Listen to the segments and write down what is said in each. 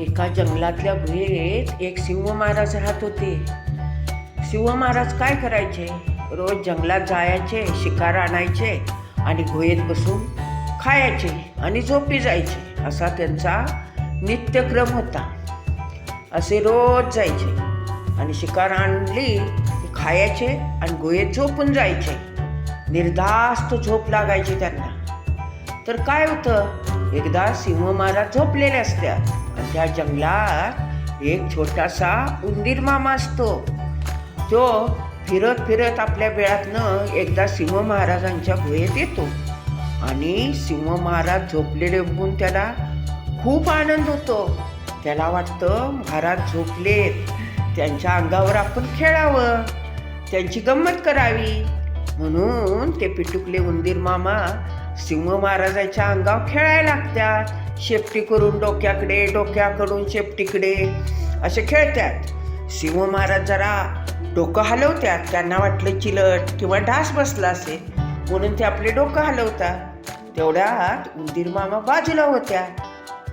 एका जंगलातल्या गुहेत एक सिंह महाराज राहत होते. सिंह महाराज काय करायचे? रोज जंगलात जायचे शिकार आणायचे आणि गुहेत बसून खायचे आणि झोपी जायचे. असा त्यांचा नित्यक्रम होता. असे रोज जायचे आणि शिकार आणली की खायचे आणि गुहेत झोपून जायचे. निर्धास्त झोप लागायची त्यांना. तर काय होतं? एकदा सिंह महाराज झोपलेले असतात आणि त्या जंगलात एक छोटासा उंदीर मामा असतो. तो फिरत फिरत आपल्या वेळातनं एकदा सिंह महाराजांच्या गुहेत येतो. आणि सिंह महाराज झोपलेले बघून त्याला खूप आनंद होतो. त्याला वाटतं महाराज झोपलेत. त्यांच्या अंगावर आपण खेळावं. त्यांची गंमत करावी. म्हणून ते पिटुकले उंदीर मामा सिंह महाराजाच्या अंगावर खेळायला लागतात. शेपटी करून डोक्याकडे डोक्याकडून शेपटीकडे असे खेळतात. सिंह महाराज जरा डोकं हलवतात. त्यांना वाटलं चिलट किंवा ढास बसला असेल म्हणून ते आपले डोकं हलवतात. तेवढ्यात उंदीर मामा बाजूला होत्या.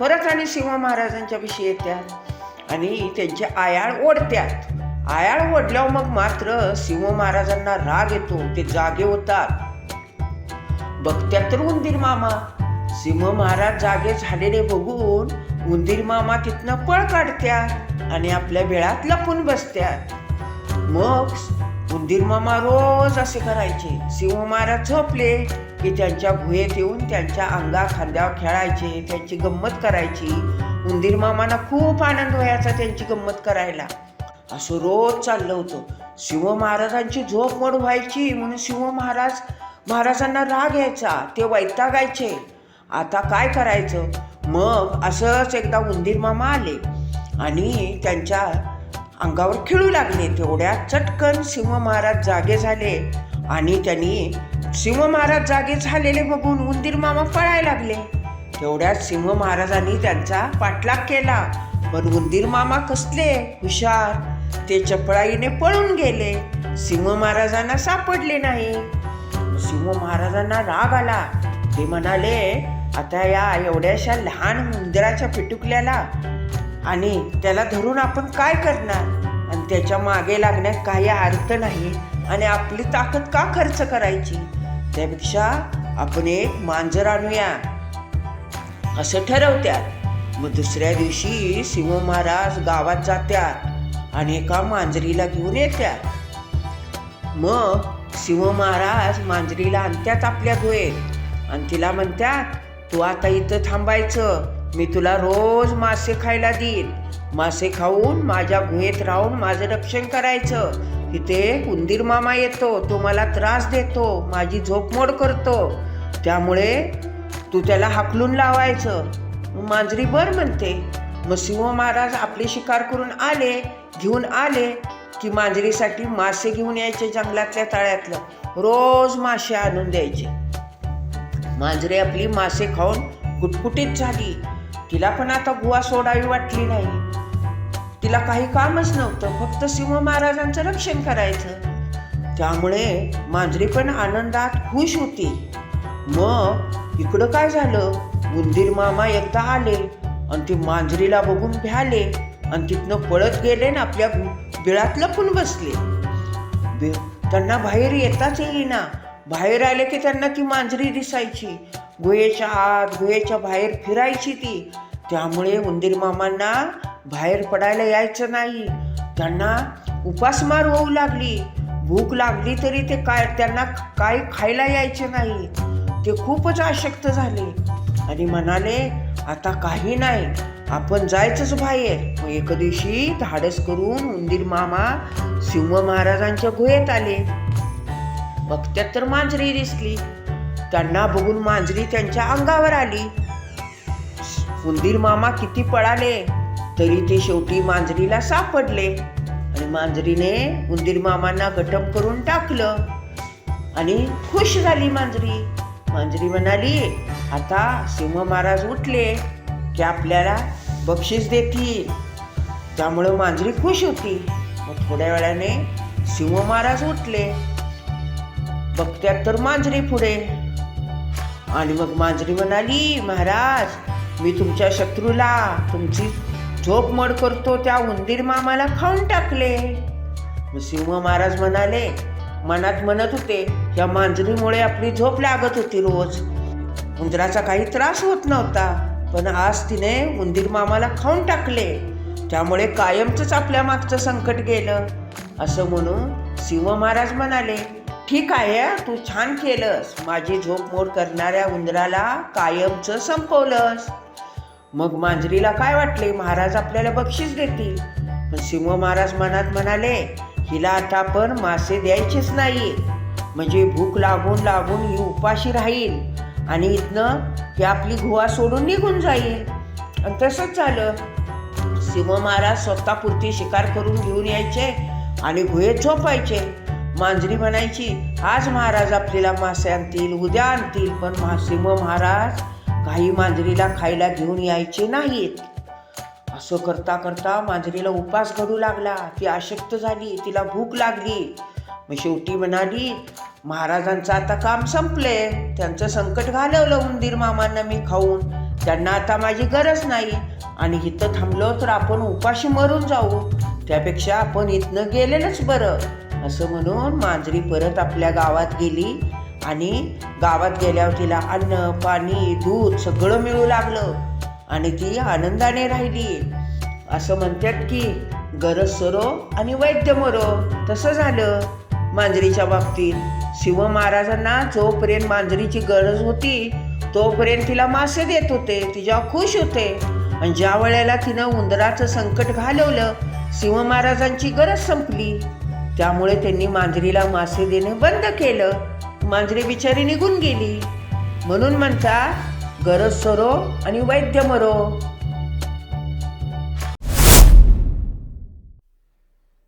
परत आणि सिंह महाराजांच्या विषयी येतात आणि त्यांचे आयाळ ओढत्यात आयाळ ओढल्यावर मग मात्र सिंह महाराजांना राग येतो. ते जागे होतात. बघत्यात तर उंदीर मामा. सिंह महाराज जागे झालेले बघून उंदीर मामा तिथनं पळ काढत्या आणि आपल्या वेळात लपून बसत्यात. मग उंदीर मामा रोज असे करायचे. सिंह महाराज झोपले की त्यांच्या भुयेत येऊन त्यांच्या अंगा खांद्यावर खेळायचे त्यांची गंमत करायची. उंदीर मामांना खूप आनंद व्हायचा त्यांची गंमत करायला. असं रोज चाललं होतं. शिव महाराजांची झोप मोड व्हायची म्हणून शिव महाराज महाराजांना राग यायचा ते वैतागायचे. आता काय करायचं? मग असंच एकदा उंदीर मामा आले आणि त्यांच्या अंगावर खिळू लागले. तेवढ्यात चटकन सिंह महाराज जागे झाले आणि त्यांनी सिंह महाराज जागे झालेले बघून उंदीर मामा पळायला लागले. तेवढ्यात सिंह महाराजांनी त्यांचा पाठलाग केला. पण उंदीर मामा कसले? हुशार. ते चपळाईने पळून गेले. सिंह महाराजांना सापडले नाही. सिंह महाराजांना राग आला. ते म्हणाले आता या एवढ्याशा लहान मंदिराच्या पिटुकल्याला आणि त्याला धरून आपण काय करणार? आणि त्याच्यामागे लागण्यात काही अर्थ नाही आणि आपली ताकद का खर्च करायची? त्यापेक्षा आपण एक मांजर आणूया. असं ठरवत्यात मग दुसऱ्या दिवशी सिंह महाराज गावात जात्यात आणि एका मांजरीला घेऊन येत्यात मग शिव महाराज मांजरीला आणत्यात आपल्या गुहेत आणि तिला म्हणतात तू आता इथं थांबायचं. मी तुला रोज मासे खायला देईन. मासे खाऊन माझ्या गुहेत राहून माझं रक्षण करायचं. इथे उंदीर मामा येतो. तो मला त्रास देतो. माझी झोपमोड करतो. त्यामुळे तू त्याला हाकलून लावायचं. मांजरी बर म्हणते. मग शिव महाराज आपली शिकार करून आले घेऊन आले. की मांजरीसाठी मासे घेऊन यायचे जंगलातल्या तळ्यातलं. रोज मासे आणून द्यायचे. मांजरी आपली मासे खाऊन कुटकुटीत झाली. तिला पण आता गुवा सोडावी वाटली नाही. तिला काही कामच नव्हतं फक्त सिंह महाराजांचं रक्षण करायचं. त्यामुळे मांजरी पण आनंदात खुश होती. मग इकडं काय झालं? उंदीर मामा एकदा आले आणि ती मांजरीला बघून भ्याले आणि तिथनं पळत गेले ना आपल्या बिळात लपून बसले. बिळ त्यांना बाहेर येताच येईना. बाहेर आले की त्यांना ती मांजरी दिसायची. गुहेच्या आत गुहेच्या बाहेर फिरायची ती. त्यामुळे उंदीर मामांना बाहेर पडायला यायचं नाही. त्यांना उपासमार होऊ लागली. भूक लागली तरी ते काय त्यांना काय खायला यायचे नाही. ते खूपच अशक्त झाले. आणि म्हणाले आता काही नाही. आपण जायचंच बाहेर. मग एके दिवशी धाडस करून उंदीर मामा सिंह महाराजांच्या गुहेत आले. बघत्यात तर मांजरी दिसली. त्यांना बघून मांजरी त्यांच्या अंगावर आली. उंदीर मामा किती पळाले तरी ते शेवटी मांजरीला सापडले. आणि मांजरीने उंदीर मामांना गटप करून टाकलं. आणि खुश झाली मांजरी. मांजरी म्हणाली आता सिंह महाराज उठले की आपल्याला बक्षीस देतील त्यामुळं मांजरी खुश होती. मग थोड्या वेळाने सिंह महाराज उठले. बघत्यात तर मांजरी पुढे. आणि मग मांजरी म्हणाली महाराज मी तुमच्या शत्रूला तुमची झोप मड करतो त्या उंदीर मामाला खाऊन टाकले. मग सिंह महाराज म्हणाले मनात म्हणत होते या मांजरीमुळे आपली झोप लागत होती रोज. उंदराचा काही त्रास होत नव्हता. पण आज तिने उंदीर मामाला खाऊन टाकले. त्यामुळे कायमचंच आपल्या मागचं संकट गेलं. असं म्हणून शिव महाराज म्हणाले ठीक आहे तू छान केलंस. माझी झोप मोड करणाऱ्या उंदराला कायमचं संपवलंस. मग मांजरीला काय वाटले? महाराज आपल्याला बक्षीस देतील. पण सिंह महाराज मनात म्हणाले हिला आता आपण मासे द्यायचेच नाही म्हणजे भूक लागून लागून ही उपाशी राहील. आणि इथनं ही आपली गुहा सोडून निघून जाईल. आणि तसंच झालं. सिंह महाराज स्वतःपुरती शिकार करून घेऊन यायचे आणि गुहेत झोपायचे. मांजरी म्हणायची आज महाराज आपल्याला मासे आणतील उद्या आणतील पण महा सिंह महाराज काही मांजरीला खायला घेऊन यायचे नाहीत. असं करता करता मांजरीला उपास घडू लागला. ती अशक्त झाली तिला भूक लागली. मग शेवटी म्हणाली महाराजांचं आता काम संपले त्यांचं संकट घालवलं उंदीर मामांना मी खाऊन. त्यांना आता माझी गरज नाही. आणि इथं थांबलो तर आपण उपाशी मरून जाऊ. त्यापेक्षा आपण इथनं गेलेलंच बरं. असं म्हणून मांजरी परत आपल्या गावात गेली. आणि गावात गेल्यावर तिला अन्न पाणी दूध सगळं मिळू लागलं. आणि ती आनंदाने राहिली. असं म्हणतात की गरज सरो आणि वैद्य मरो. तसं झालं. मांजरीच्या बाबतीत. शिव महाराजांना जोपर्यंत मांजरीची गरज होती तोपर्यंत तिला मासे देत होते. तिच्यावर खुश होते. आणि ज्या वेळेला तिनं उंदराचं संकट घालवलं शिव महाराजांची गरज संपली. त्यामुळे त्यांनी मांजरीला मासे देणे बंद केलं. मांजरी बिचारी निघून गेली. म्हणून म्हणतात गरज सरो आणि वैद्य मरो.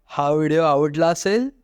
हा व्हिडिओ आवडला असेल